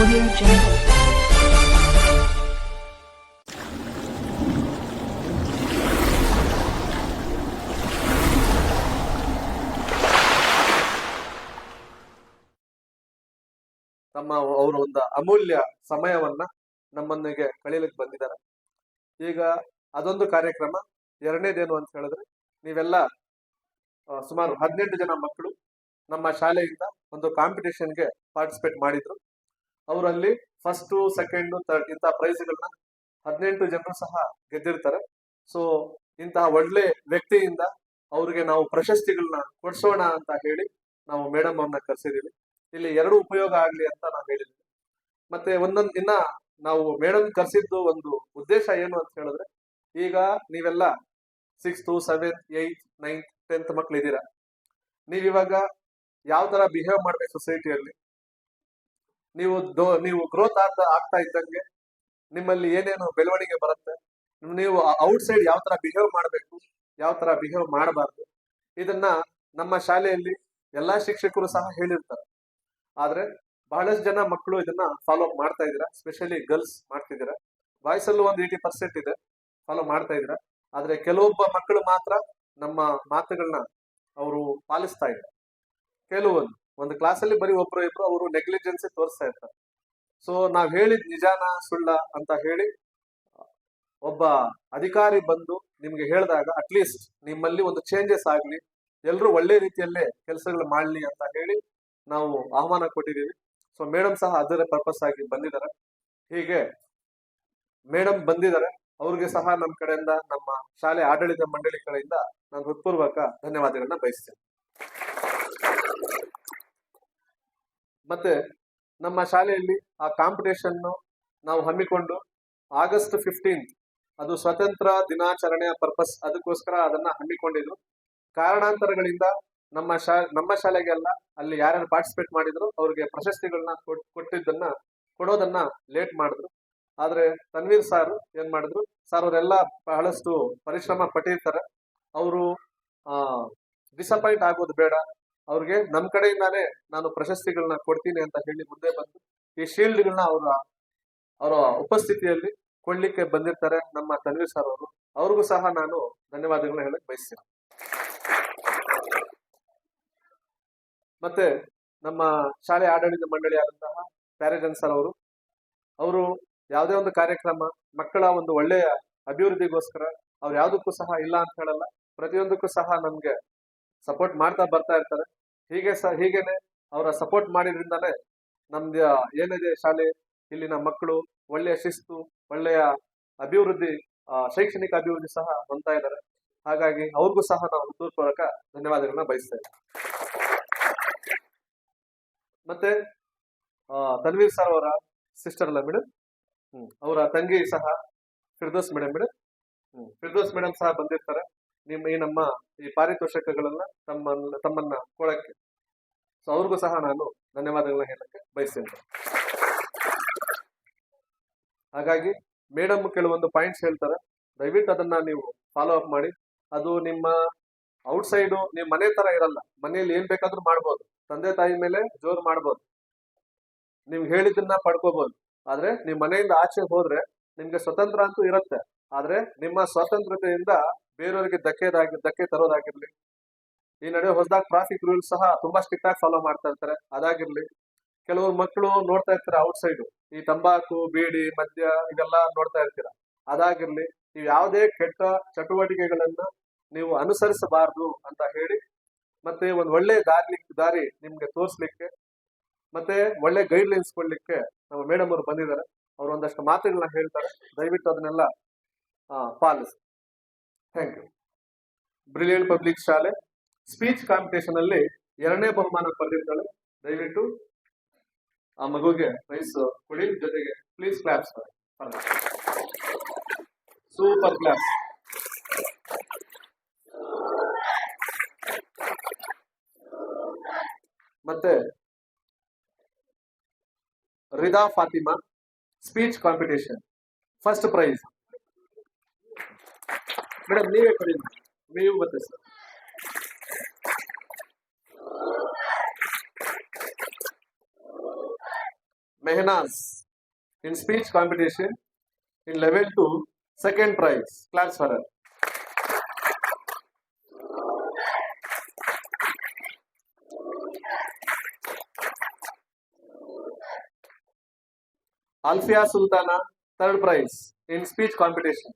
ತಮ್ಮ ಅವರು ಒಂದು ಅಮೂಲ್ಯ ಸಮಯವನ್ನ ನಮ್ಮೊಂದಿಗೆ ಕಳೀಲಿಕ್ಕೆ ಬಂದಿದ್ದಾರೆ. ಈಗ ಅದೊಂದು ಕಾರ್ಯಕ್ರಮ ಎರಡನೇದೇನು ಅಂತ ಹೇಳಿದ್ರೆ, ನೀವೆಲ್ಲ ಸುಮಾರು ಹದಿನೆಂಟು ಜನ ಮಕ್ಕಳು ನಮ್ಮ ಶಾಲೆಯಿಂದ ಒಂದು ಕಾಂಪಿಟೇಷನ್ಗೆ ಪಾರ್ಟಿಸಿಪೇಟ್ ಮಾಡಿದ್ರು. ಅವರಲ್ಲಿ ಫಸ್ಟ್ ಸೆಕೆಂಡ್ ಥರ್ಡ್ ಇಂತಹ ಪ್ರೈಸ್ಗಳನ್ನ ಹದಿನೆಂಟು ಜನರು ಸಹ ಗೆದ್ದಿರ್ತಾರೆ. ಸೊ ಇಂತಹ ಒಳ್ಳೆ ವ್ಯಕ್ತಿಯಿಂದ ಅವ್ರಿಗೆ ನಾವು ಪ್ರಶಸ್ತಿಗಳನ್ನ ಕೊಡ್ಸೋಣ ಅಂತ ಹೇಳಿ ನಾವು ಮೇಡಮ್ ಅವ್ರನ್ನ ಕರೆಸಿದೀವಿ. ಇಲ್ಲಿ ಎರಡು ಉಪಯೋಗ ಆಗ್ಲಿ ಅಂತ ನಾವು ಹೇಳಿದ್ವಿ. ಮತ್ತೆ ಒಂದೊಂದು ದಿನ ನಾವು ಮೇಡಮ್ ಕರೆಸಿದ್ದು ಒಂದು ಉದ್ದೇಶ ಏನು ಅಂತ ಹೇಳಿದ್ರೆ, ಈಗ ನೀವೆಲ್ಲ sixth seventh eighth ninth tenth ಮಕ್ಳು ಇದ್ದೀರಾ ನೀವಿವಾಗ ಯಾವ ತರ ಬಿಹೇವ್ ಮಾಡ್ಬೇಕು ಸೊಸೈಟಿಯಲ್ಲಿ ನೀವು ನೀವು ಗ್ರೋತ್ ಆಗ್ತಾ ಆಗ್ತಾ ಇದ್ದಂಗೆ ನಿಮ್ಮಲ್ಲಿ ಏನೇನು ಬೆಳವಣಿಗೆ ಬರುತ್ತೆ? ನೀವು ಔಟ್ ಸೈಡ್ ಯಾವ ತರ ಬಿಹೇವ್ ಮಾಡಬೇಕು, ಯಾವ ತರ ಬಿಹೇವ್ ಮಾಡಬಾರ್ದು, ಇದನ್ನ ನಮ್ಮ ಶಾಲೆಯಲ್ಲಿ ಎಲ್ಲಾ ಶಿಕ್ಷಕರು ಸಹ ಹೇಳಿರ್ತಾರೆ. ಆದ್ರೆ ಬಹಳಷ್ಟು ಜನ ಮಕ್ಕಳು ಇದನ್ನ ಫಾಲೋ ಮಾಡ್ತಾ ಇದ್ದೀರಾ? ಸ್ಪೆಷಲಿ ಗರ್ಲ್ಸ್ ಮಾಡ್ತಿದ್ದೀರಾ? ಬಾಯ್ಸ್ ಅಲ್ಲೂ ಒಂದು ಏಯ್ಟಿ ಪರ್ಸೆಂಟ್ ಇದೆ ಫಾಲೋ ಮಾಡ್ತಾ ಇದ್ದೀರಾ? ಆದ್ರೆ ಕೆಲವೊಬ್ಬ ಮಕ್ಕಳು ಮಾತ್ರ ನಮ್ಮ ಮಾತುಗಳನ್ನ ಅವರು ಪಾಲಿಸ್ತಾ ಇದ್ದಾರೆ. ಕೆಲವೊಂದು. ಒಂದು ಕ್ಲಾಸಲ್ಲಿ ಬರೀ ಒಬ್ರು ಇಬ್ರು ಅವರು ನೆಗ್ಲಿಜೆನ್ಸಿ ತೋರಿಸ್ತಾ ಇರ್ತಾರೆ. ಸೊ ನಾವ್ ಹೇಳಿದ್ ನಿಜಾನ, ಸುಳ್ಳ ಅಂತ ಹೇಳಿ, ಒಬ್ಬ ಅಧಿಕಾರಿ ಬಂದು ನಿಮ್ಗೆ ಹೇಳಿದಾಗ ಅಟ್ಲೀಸ್ಟ್ ನಿಮ್ಮಲ್ಲಿ ಒಂದು ಚೇಂಜಸ್ ಆಗ್ಲಿ ಎಲ್ಲರೂ ಒಳ್ಳೆ ರೀತಿಯಲ್ಲೇ ಕೆಲಸಗಳು ಮಾಡ್ಲಿ ಅಂತ ಹೇಳಿ ನಾವು ಆಹ್ವಾನ ಕೊಟ್ಟಿದ್ದೀವಿ. ಸೊ ಮೇಡಮ್ ಸಹ ಅದರ ಪರ್ಪಸ್ ಆಗಿ ಬಂದಿದ್ದಾರೆ. ಹೀಗೆ ಮೇಡಮ್ ಬಂದಿದ್ದಾರೆ. ಅವ್ರಿಗೆ ಸಹ ನಮ್ಮ ಕಡೆಯಿಂದ, ನಮ್ಮ ಶಾಲೆ ಆಡಳಿತ ಮಂಡಳಿ ಕಡೆಯಿಂದ ನಾನು ಹೃತ್ಪೂರ್ವಕ ಧನ್ಯವಾದಗಳನ್ನ ಬಯಸ್ತೇನೆ. ಮತ್ತೆ ನಮ್ಮ ಶಾಲೆಯಲ್ಲಿ ಆ ಕಾಂಪಿಟೇಷನ್ ನಾವು ಹಮ್ಮಿಕೊಂಡು ಆಗಸ್ಟ್ ಫಿಫ್ಟೀನ್ತ್ ಅದು ಸ್ವತಂತ್ರ ದಿನಾಚರಣೆಯ ಪರ್ಪಸ್ ಅದಕ್ಕೋಸ್ಕರ ಅದನ್ನ ಹಮ್ಮಿಕೊಂಡಿದ್ರು ಕಾರಣಾಂತರಗಳಿಂದ ನಮ್ಮ ಶಾ, ನಮ್ಮ ಶಾಲೆಗೆಲ್ಲ ಅಲ್ಲಿ ಯಾರ್ಯಾರು ಪಾರ್ಟಿಸಿಪೇಟ್ ಮಾಡಿದ್ರು ಅವ್ರಿಗೆ ಪ್ರಶಸ್ತಿಗಳನ್ನ ಕೊಟ್- ಕೊಟ್ಟಿದ್ದನ್ನ, ಕೊಡೋದನ್ನ ಲೇಟ್ ಮಾಡಿದ್ರು. ಆದ್ರೆ ತನ್ವೀರ್ ಸಾರ್ ಏನ್ ಮಾಡಿದ್ರು, ಸರ್ ಅವರೆಲ್ಲ ಬಹಳಷ್ಟು ಪರಿಶ್ರಮ ಪಟ್ಟಿರ್ತಾರೆ. ಅವರು ಡಿಸಪಾಯಿಂಟ್ ಆಗೋದು ಬೇಡ. ಅವ್ರಿಗೆ ನಮ್ಮ ಕಡೆಯಿಂದಾನೇ ನಾನು ಪ್ರಶಸ್ತಿಗಳನ್ನ ಕೊಡ್ತೀನಿ ಅಂತ ಹೇಳಿ ಮುಂದೆ ಬಂದು ಈ ಶೀಲ್ಡ್ಗಳನ್ನ ಅವರ ಅವರ ಉಪಸ್ಥಿತಿಯಲ್ಲಿ ಕೊಡ್ಲಿಕ್ಕೆ ಬಂದಿರ್ತಾರೆ ನಮ್ಮ ತನ್ವೀರ್ ಸರ್ ಅವರು. ಅವ್ರಿಗೂ ಸಹ ನಾನು ಧನ್ಯವಾದಗಳನ್ನ ಹೇಳಕ್ ಬಯಸ್ತೀನಿ. ಮತ್ತೆ ನಮ್ಮ ಶಾಲೆ ಆಡಳಿತ ಮಂಡಳಿಯಾದಂತಹ ಪ್ಯಾರೇಜನ್ ಸರ್ ಅವರು. ಅವರು ಯಾವುದೇ ಒಂದು ಕಾರ್ಯಕ್ರಮ, ಮಕ್ಕಳ ಒಂದು ಒಳ್ಳೆಯ ಅಭಿವೃದ್ಧಿಗೋಸ್ಕರ ಅವ್ರು ಯಾವುದಕ್ಕೂ ಸಹ ಇಲ್ಲ ಅಂತ ಹೇಳಲ್ಲ. ಪ್ರತಿಯೊಂದಕ್ಕೂ ಸಹ ನಮ್ಗೆ ಸಪೋರ್ಟ್ ಮಾಡ್ತಾ ಬರ್ತಾ ಇರ್ತಾರೆ. ಹೀಗೆ ಸ, ಹೀಗೇನೆ ಅವರ ಸಪೋರ್ಟ್ ಮಾಡಿದ್ರಿಂದಲೇ ನಮ್ದು ಏನಿದೆ ಶಾಲೆ, ಇಲ್ಲಿನ ಮಕ್ಕಳು ಒಳ್ಳೆಯ ಶಿಸ್ತು, ಒಳ್ಳೆಯ ಅಭಿವೃದ್ಧಿ ಶೈಕ್ಷಣಿಕ ಅಭಿವೃದ್ಧಿ ಸಹ ಹೊಂದ್ತಾ ಇದ್ದಾರೆ. ಹಾಗಾಗಿ ಅವ್ರಿಗೂ ಸಹ ನಾವು ಹೃತ್ಪೂರ್ವಕ ಧನ್ಯವಾದಗಳನ್ನ ಬಯಸ್ತೇವೆ ಮತ್ತೆ ತನ್ವೀರ್ ಸರ್ ಅವರ ಸಿಸ್ಟರ್ ಅಲ್ಲ ಮೇಡಮ್ ಅವರ ತಂಗಿ ಸಹ, Firdous madam madam Firdous madam ಸಹ ಬಂದಿರ್ತಾರೆ. ನಿಮ್ಮ ಈ ನಮ್ಮ ಈ ಪಾರಿತೋಷಕಗಳನ್ನ ತಮ್ಮ ತಮ್ಮನ್ನ ಕೊಡಕ್ಕೆ ಸೊ ಅವ್ರಿಗೂ ಸಹ ನಾನು ಧನ್ಯವಾದಗಳನ್ನ ಹೇಳಕ್ಕೆ ಬಯಸ್ತೇನೆ. ಹಾಗಾಗಿ ಮೇಡಮ್ ಕೆಲವೊಂದು ಪಾಯಿಂಟ್ಸ್ ಹೇಳ್ತಾರೆ. ದಯವಿಟ್ಟು ಅದನ್ನ ನೀವು ಫಾಲೋ ಅಪ್ ಮಾಡಿ. ಅದು ನಿಮ್ಮ ಔಟ್ಸೈಡು ನಿಮ್ ಮನೆ ತರ ಇರಲ್ಲ. ಮನೆಯಲ್ಲಿ ಏನ್ ಬೇಕಾದ್ರೂ ಮಾಡ್ಬೋದು. ತಂದೆ ತಾಯಿ ಮೇಲೆ ಜೋರು ಮಾಡ್ಬೋದು. ನಿಮ್ಗೆ ಹೇಳಿದ್ದನ್ನ ಪಡ್ಕೋಬಹುದು ಆದ್ರೆ ನಿಮ್ ಮನೆಯಿಂದ ಆಚೆ ಹೋದ್ರೆ ನಿಮ್ಗೆ ಸ್ವತಂತ್ರ ಅಂತೂ ಇರುತ್ತೆ. ಆದ್ರೆ ನಿಮ್ಮ ಸ್ವಾತಂತ್ರ್ಯತೆಯಿಂದ ಬೇರೆಯವರಿಗೆ ಧಕ್ಕೆದಾಗಿ ಧಕ್ಕೆ ತರೋದಾಗಿರ್ಲಿ, ಈ ನಡುವೆ ಹೊಸದಾಗಿ ಟ್ರಾಫಿಕ್ ರೂಲ್ಸ್ ಸಹ ತುಂಬಾ ಸ್ಟ್ರಿಕ್ಟ್ ಆಗಿ ಫಾಲೋ ಮಾಡ್ತಾ ಇರ್ತಾರೆ. ಅದಾಗಿರ್ಲಿ, ಕೆಲವರು ಮಕ್ಕಳು ನೋಡ್ತಾ ಇರ್ತಾರೆ ಔಟ್ಸೈಡ್ ಈ ತಂಬಾಕು, ಬೀಡಿ, ಮದ್ಯ ಇದೆಲ್ಲ ನೋಡ್ತಾ ಇರ್ತೀರ? ಅದಾಗಿರ್ಲಿ, ನೀವು ಯಾವುದೇ ಕೆಟ್ಟ ಚಟುವಟಿಕೆಗಳನ್ನ ನೀವು ಅನುಸರಿಸಬಾರದು ಅಂತ ಹೇಳಿ, ಮತ್ತೆ ಒಂದು ಒಳ್ಳೆ ದಾರಿ ದಾರಿ ನಿಮ್ಗೆ ತೋರಿಸ್ಲಿಕ್ಕೆ, ಮತ್ತೆ ಒಳ್ಳೆ ಗೈಡ್ ಲೈನ್ಸ್ ಕೊಡ್ಲಿಕ್ಕೆ ನಮ್ಮ ಮೇಡಮ್ ಅವರು ಬಂದಿದ್ದಾರೆ. ಅವ್ರು ಒಂದಷ್ಟು ಮಾತುಗಳನ್ನ ಹೇಳ್ತಾರೆ. ದಯವಿಟ್ಟು ಅದನ್ನೆಲ್ಲ ಪಾಲಿಸಿ. ಥ್ಯಾಂಕ್ ಯು ಬ್ರಿಲಿಯಂಟ್ ಪಬ್ಲಿಕ್ ಶಾಲೆ. ಸ್ಪೀಚ್ ಕಾಂಪಿಟೇಷನ್ ಅಲ್ಲಿ ಎರಡನೇ ಬಹುಮಾನ ಪಡೆದಿರ್ತಾಳೆ. ದಯವಿಟ್ಟು ಆ ಮಗುಗೆ ಪ್ರೈಸ್ ಕೊಡಿ. ಜೊತೆಗೆ ಪ್ಲೀಸ್ ಕ್ಲಾಪ್ಸ್ ಸೂಪರ್ ಕ್ಲಾಸ್ ಮತ್ತೆ Rida Fatima speech competition first prize madam ನೀವೇ ಕೊಡಿ ನೀವು ಮತ್ತೆ sir Mehnaz in speech competition in level 2, second prize. Claps for her. Alfia Sultana, third prize in speech competition.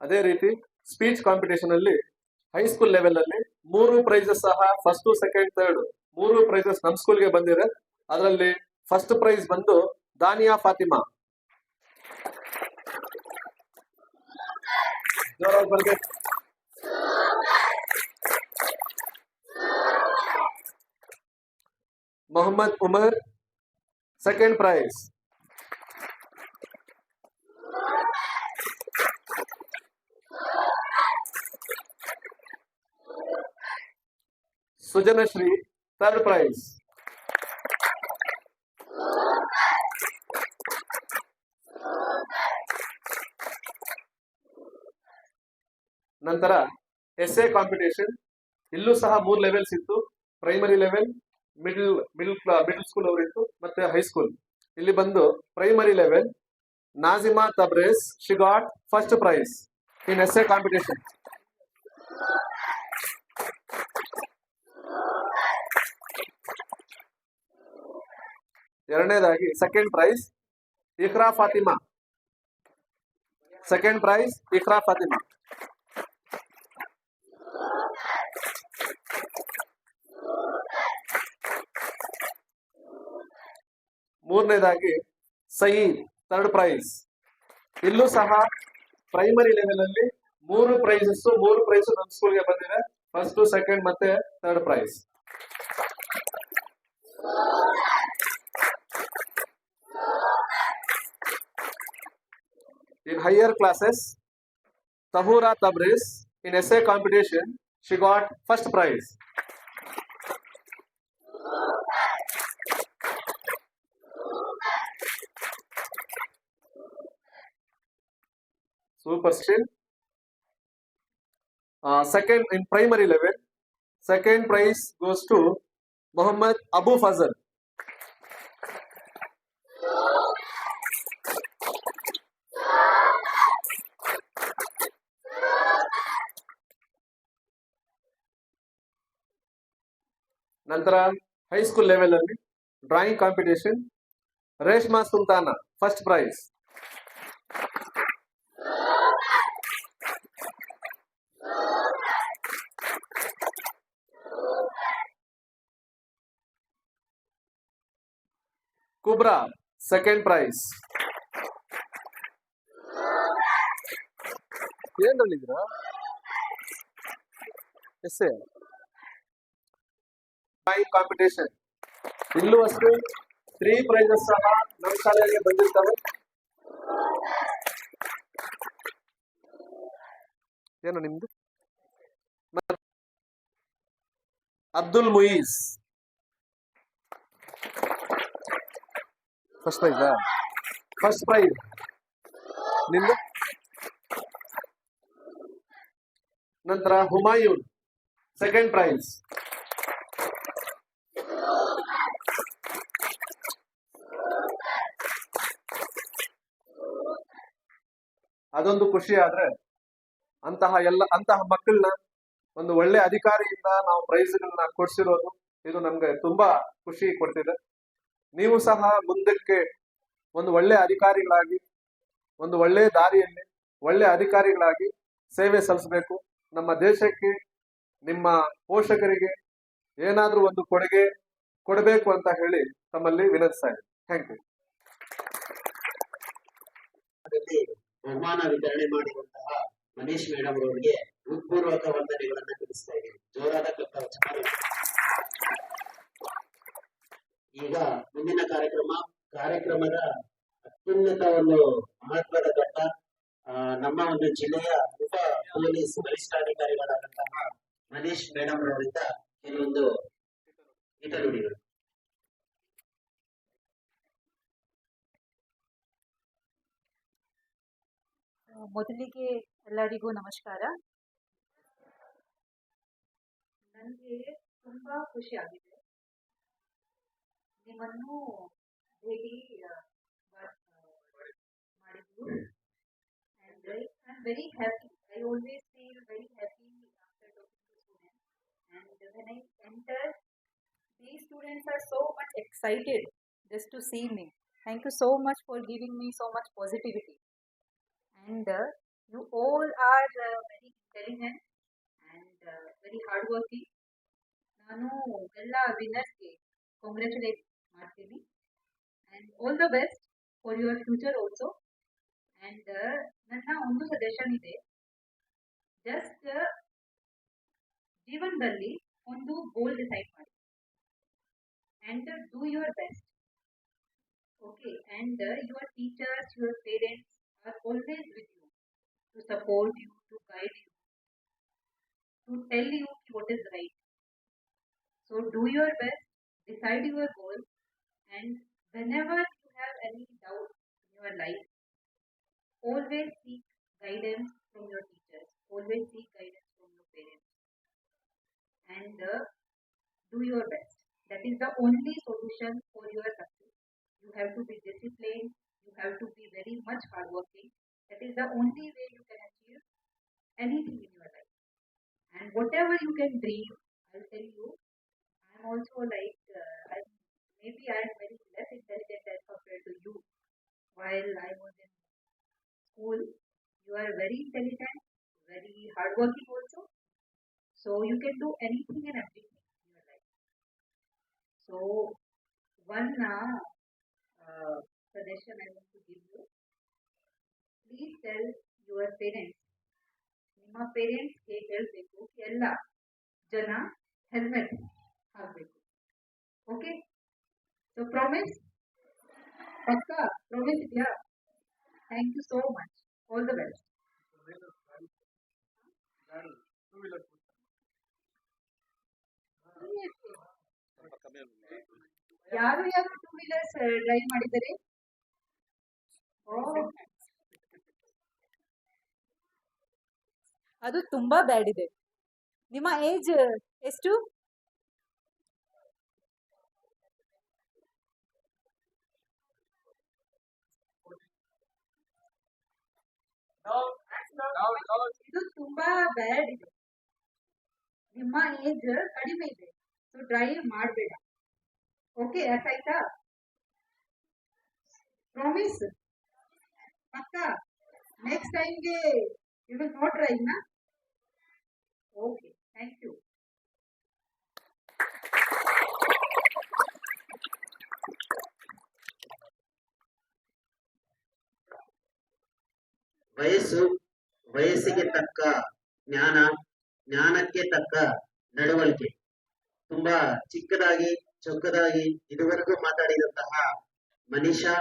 ಅದೇ ರೀತಿ speech competition ಅಲ್ಲಿ high school level ಅಲ್ಲಿ ಮೂರು ಪ್ರೈಸಸ್ ಸಹ ಫಸ್ಟ್ ಸೆಕೆಂಡ್ ಥರ್ಡ್ ಮೂರು ಪ್ರೈಸಸ್ ನಮ್ ಸ್ಕೂಲ್ಗೆ ಬಂದಿದೆ. ಅದರಲ್ಲಿ ಫಸ್ಟ್ ಪ್ರೈಸ್ ಬಂದು Daniya Fatima. Mohammed Umar second prize Sujanashree third prize ನಂತರ ಎಸ್ ಎ ಕಾಂಪಿಟೇಷನ್ ಇಲ್ಲೂ ಸಹ ಮೂರು ಲೆವೆಲ್ಸ್ ಇತ್ತು. Primary level middle middle middle school ಅವರಿತ್ತು, ಮತ್ತೆ ಹೈಸ್ಕೂಲ್ ಇಲ್ಲಿ ಬಂದು primary level Nazima Tabrez she got first prize in essay competition ಎರಡನೇದಾಗಿ second prize Iqra Fatima second prize Iqra Fatima ಮೂರನೇದಾಗಿ ಸಯೀದ್ ಥರ್ಡ್ ಪ್ರೈಸ್ ಇಲ್ಲೂ ಸಹ ಪ್ರೈಮರಿ ಲೆವೆಲ್ ಅಲ್ಲಿ ಮೂರು ಪ್ರೈಸಸ್ ಮೂರು ಪ್ರೈಸ್ ನಮ್ಮ ಸ್ಕೂಲ್ಗೆ ಬಂದಿದೆ. ಫಸ್ಟ್ ಸೆಕೆಂಡ್ ಮತ್ತೆ third prize in higher classes, Tahura Tabriz in essay competition, she got first prize. Super still. Uh, second in primary level, second prize goes to Muhammad Abu Fazal. ನಂತರ high school level ಅಲ್ಲಿ drawing competition Reshma Sultana first prize Kubra second prize ಏನ್ ಹೇಳಿದ್ರ essay drawing competition ಇಲ್ಲೂ ಅಷ್ಟೇ three prices ಸಹ ನಮ್ಮ ಶಾಲೆಗೆ ಬಂದಿರ್ತವೆ ಏನು ನಿಮ್ದು ಮತ್ತ್ ಅಬ್ದುಲ್ ಮುಯೀಸ್ ಫಸ್ಟ್ ಪ್ರೈಸಾ ಫಸ್ಟ್ ಪ್ರೈಸ್ ನಿಂದು? ನಂತರ ಹುಮಾಯೂನ್. ಸೆಕೆಂಡ್ ಪ್ರೈಸ್ ಅದೊಂದು ಖುಷಿ ಆದ್ರೆ ಅಂತಹ ಎಲ್ಲ, ಅಂತಹ ಮಕ್ಕಳನ್ನ ಒಂದು ಒಳ್ಳೆ ಅಧಿಕಾರಿಯಿಂದ ನಾವು ಪ್ರೈಸ್ಗಳನ್ನ ಕೊಡ್ಸಿರೋದು, ಇದು ನಮ್ಗೆ ತುಂಬಾ ಖುಷಿ ಕೊಡ್ತಿದೆ. ನೀವು ಸಹ ಮುಂದಕ್ಕೆ ಒಂದು ಒಳ್ಳೆ ಅಧಿಕಾರಿಗಳಾಗಿ, ಒಂದು ಒಳ್ಳೆ ದಾರಿಯಲ್ಲಿ, ಒಳ್ಳೆ ಅಧಿಕಾರಿಗಳಾಗಿ ಸೇವೆ ಸಲ್ಲಿಸಬೇಕು. ನಮ್ಮ ದೇಶಕ್ಕೆ, ನಿಮ್ಮ ಪೋಷಕರಿಗೆ ಏನಾದರೂ ಒಂದು ಕೊಡುಗೆ ಕೊಡಬೇಕು ಅಂತ ಹೇಳಿ ತಮ್ಮಲ್ಲಿ ವಿನಂತಿಸ್ತಾ ಇದೆ ಥ್ಯಾಂಕ್ ಯು ಬಹುಮಾನ ವಿತರಣೆ ಮಾಡಿರುವಂತಹ ಮನೀಶ್ ಮೇಡಮ್ ಅವರಿಗೆ ಹೃತ್ಪೂರ್ವಕ ವಂದನೆಗಳನ್ನ ತಿಳಿಸ್ತಾ ಇದ್ದೀನಿ. ಜೋರಾದ ಈಗ ಮುಂದಿನ ಕಾರ್ಯಕ್ರಮ ಕಾರ್ಯಕ್ರಮದ ಅತ್ಯುನ್ನತ ಒಂದು ಮಹತ್ವದ ಘಟ್ಟ ಆ, ನಮ್ಮ ಒಂದು ಜಿಲ್ಲೆಯ ಉಪ ಪೊಲೀಸ್ ವರಿಷ್ಠಾಧಿಕಾರಿಗಳಾದಂತಹ ಮನೀಶ್ ಮೇಡಮ್ ಅವರಿಂದ ಕೆಲವೊಂದು ಹಿತನುಡಿಗಳು ಮೊದಲಿಗೆ ಎಲ್ಲರಿಗೂ ನಮಸ್ಕಾರ. ನನಗೆ ತುಂಬಾ ಖುಷಿ ಆಗಿದೆ. ನಿಮ್ಮನ್ನು ಭೇಟಿ ಆ, ಮಾ- ಆ, ಮಾಡಿದ್ದು and I am very happy. I always feel very happy after talking to students. And when I enter, these students are so much excited just to see me. Thank you so much for giving me so much positivity. And uh, you all are uh, very intelligent and uh, very hardworking. ನಾನು ಎಲ್ಲ ವಿನ್ನರ್ಸ್ಗೆ congratulate ಮಾಡ್ತೀನಿ and all the best for your future also and ನನ್ನ ಒಂದು suggestion ಇದೆ just ಜೀವನದಲ್ಲಿ ಒಂದು goal decide ಮಾಡಿ and do your best okay and your teachers your parents are always with you to support you to guide you to tell you what is right. So do your best, decide your goal, and whenever you have any doubt in your life, always seek guidance from your teachers, always seek guidance from your parents, and uh, do your best. That is the only solution for your success. You have to be disciplined, you have to be very much hardworking. That is the only way you can achieve anything in your life. And whatever you can dream, I'll tell you, I'm also like, uh, I'm, maybe I'm very less intelligent as compared to you. While I was in school, you are very intelligent, very hardworking also. So you can do anything and everything in your life. So one uh, uh, suggestion I want to give you, please tell your parents ನಿಮ್ಮ ಪೇರೆಂಟ್ಸ್ಗೆ ಹೇಳಬೇಕು ಎಲ್ಲ ಜನ helmet ಹಾಕಬೇಕು okay so promise ಪಕ್ಕ promise ಇದೆಯಾ thank you so much all the best ಯಾರು ಯಾರು two wheelers drive ಮಾಡಿದ್ದಾರೆ? ಓ ಅದು ತುಂಬಾ ಬ್ಯಾಡ್ ಇದೆ. ನಿಮ್ಮ ಏಜ್ ಎಷ್ಟು ಇದು ತುಂಬಾ ಬ್ಯಾಡ್ ಇದೆ ನಿಮ್ಮ ಏಜ್ ಕಡಿಮೆ ಇದೆ. ಸೊ ಡ್ರೈವ್ ಮಾಡಬೇಡ. ಓಕೆ ಅರ್ಥ ಆಯ್ತಾ ಪ್ರಾಮಿಸ್ ಪಕ್ಕ ನೆಕ್ಸ್ಟ್ ಟೈಮ್ಗೆ ನಾಟ್ ಡ್ರೈವ್ ನಾ ಓಕೆ ಥ್ಯಾಂಕ್ ಯು ವಯಸ್ಸು, ವಯಸ್ಸಿಗೆ ತಕ್ಕ ಜ್ಞಾನ ಜ್ಞಾನಕ್ಕೆ ತಕ್ಕ ನಡವಳಿಕೆ. ತುಂಬಾ ಚಿಕ್ಕದಾಗಿ ಚೊಕ್ಕದಾಗಿ ಇದುವರೆಗೂ ಮಾತಾಡಿದಂತಹ ಮನೀಷಾ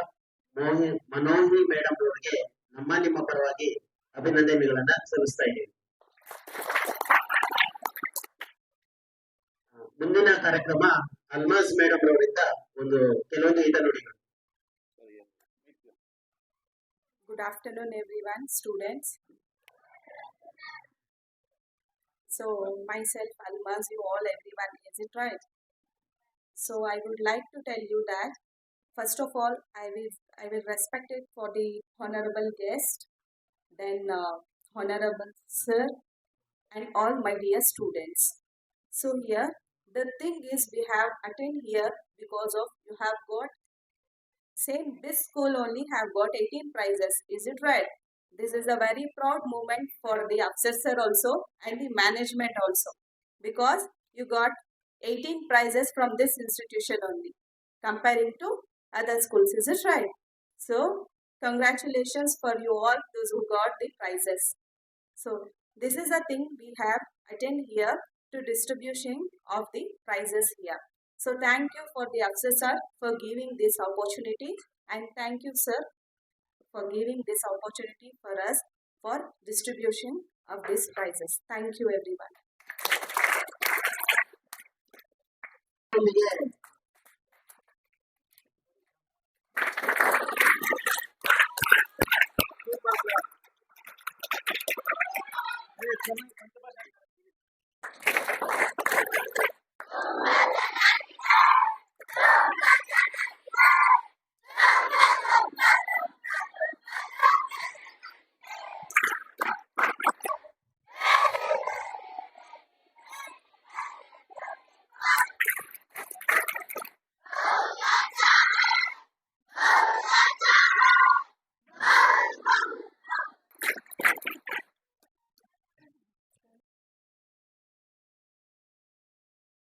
ಮೋಹಿ ಮನೋಹಿ ಮೇಡಮ್ ಅವರಿಗೆ ನಮ್ಮ ನಿಮ್ಮ ಪರವಾಗಿ ಅಭಿನಂದನೆಗಳನ್ನ ಸಲ್ಲಿಸ್ತಾ ಇದ್ದೀವಿ ಮುಂದಿನ ಕಾರ್ಯಕ್ರಮ ಅಲ್ಮಾಸ್ ಮೇಡಮ್ ಅವರಿಂದ ಒಂದು ಕೆಲವೊಂದು ಹಿತ ನುಡಿಗಳು noon every everyone, students. So, myself, Almaz, you all, everyone, is it right? So, I would like to tell you that, first of all, I will, I will respect it for the honorable guest, then uh, honorable sir, and all my dear students. So, here, the thing is, we have attended here because of you have got same this school only have got 18 prizes is it right this is a very proud moment for the assessor also and the management also because you got 18 prizes from this institution only comparing to other schools is it right? So congratulations for you all those who got the prizes. So this is a thing we have attend here to distribution of the prizes here. So thank you for the assessor for giving this opportunity and thank you sir for giving this opportunity for us for distribution of these prizes. Thank you everyone.